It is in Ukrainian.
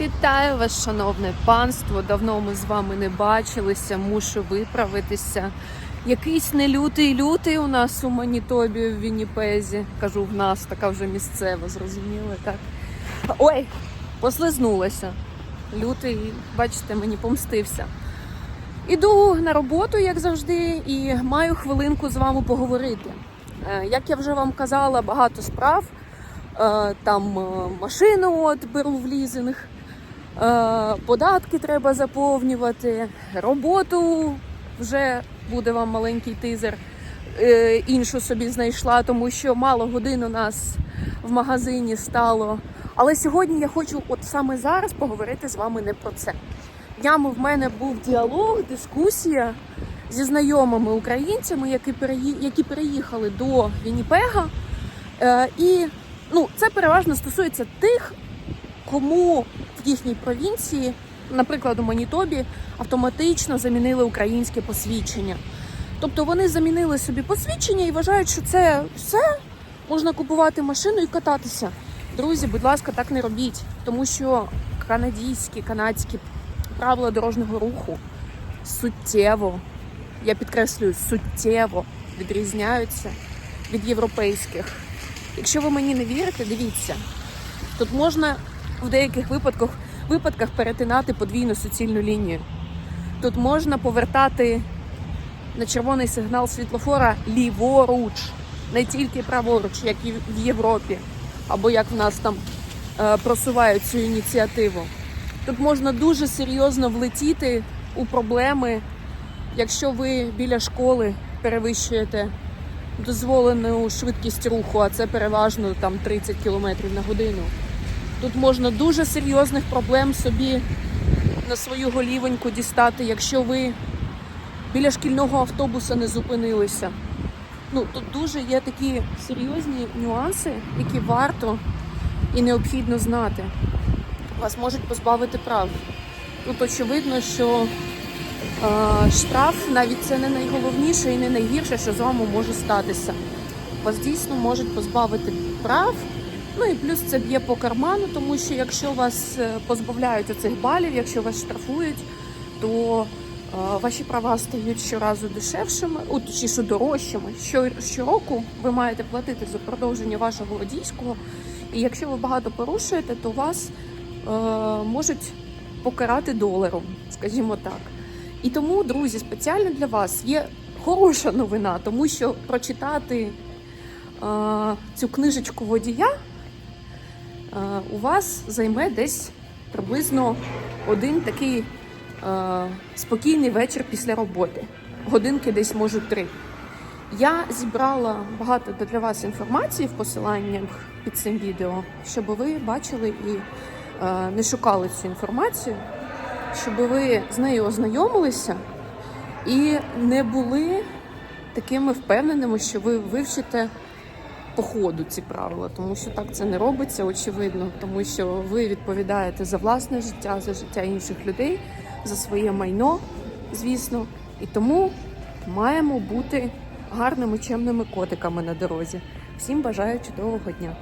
Вітаю вас, шановне панство. Давно ми з вами не бачилися, мушу виправитися. Якийсь не лютий у нас у Манітобі в Вінніпезі. Кажу, в нас така вже місцева, зрозуміли, так. Ой, послизнулася. Лютий, бачите, мені помстився. Іду на роботу, як завжди, і маю хвилинку з вами поговорити. Е, Як я вже вам казала, багато справ. Е, Там е, машину от беру в лізинг, податки треба заповнювати, роботу вже буде вам маленький тизер. Е, Іншу собі знайшла, тому що мало годин у нас в магазині стало. Але сьогодні я хочу, от саме зараз, поговорити з вами не про це. Днями в мене був діалог, дискусія зі знайомими українцями, які які переїхали до Вінніпега. Е, і ну, це переважно стосується тих, кому в їхній провінції, наприклад, у Манітобі, автоматично замінили українське посвідчення. Тобто вони замінили собі посвідчення і вважають, що це все можна купувати машину і кататися. Друзі, будь ласка, так не робіть, тому що канадійські, канадські правила дорожнього руху суттєво, я підкреслюю, суттєво відрізняються від європейських. Якщо ви мені не вірите, дивіться. Тут можна в деяких випадках, випадках перетинати подвійну суцільну лінію. Тут можна повертати на червоний сигнал світлофора ліворуч, не тільки праворуч, як і в Європі, або як в нас там е, просувають цю ініціативу. Тут можна дуже серйозно влетіти у проблеми, якщо ви біля школи перевищуєте дозволену швидкість руху, а це переважно там 30 км на годину. Тут можна дуже серйозних проблем собі на свою голівоньку дістати, якщо ви біля шкільного автобуса не зупинилися. Ну, тут дуже є такі серйозні нюанси, які варто і необхідно знати. Вас можуть позбавити прав. Тут очевидно, що е, штраф навіть це не найголовніше і не найгірше, що з вами може статися. Вас дійсно можуть позбавити прав. Ну і плюс це б'є по карману, тому що якщо вас е, позбавляють оцих балів, якщо вас штрафують, то е, ваші права стають щоразу дешевшими, о, точніше дорожчими. Що, щороку ви маєте платити за продовження вашого водійського. І якщо ви багато порушуєте, то вас е, можуть покарати доларом, скажімо так. І тому, друзі, спеціально для вас є хороша новина, тому що прочитати е, цю книжечку водія у вас займе десь приблизно один такий е, спокійний вечір після роботи. Годинки десь може три. Я зібрала багато для вас інформації в посиланнях під цим відео, щоб ви бачили і е, не шукали цю інформацію, щоб ви з нею ознайомилися і не були такими впевненими, що ви вивчите по ходу ці правила, тому що так це не робиться, очевидно, тому що ви відповідаєте за власне життя, за життя інших людей, за своє майно, звісно, і тому маємо бути гарними чемними котиками на дорозі. Всім бажаю чудового дня!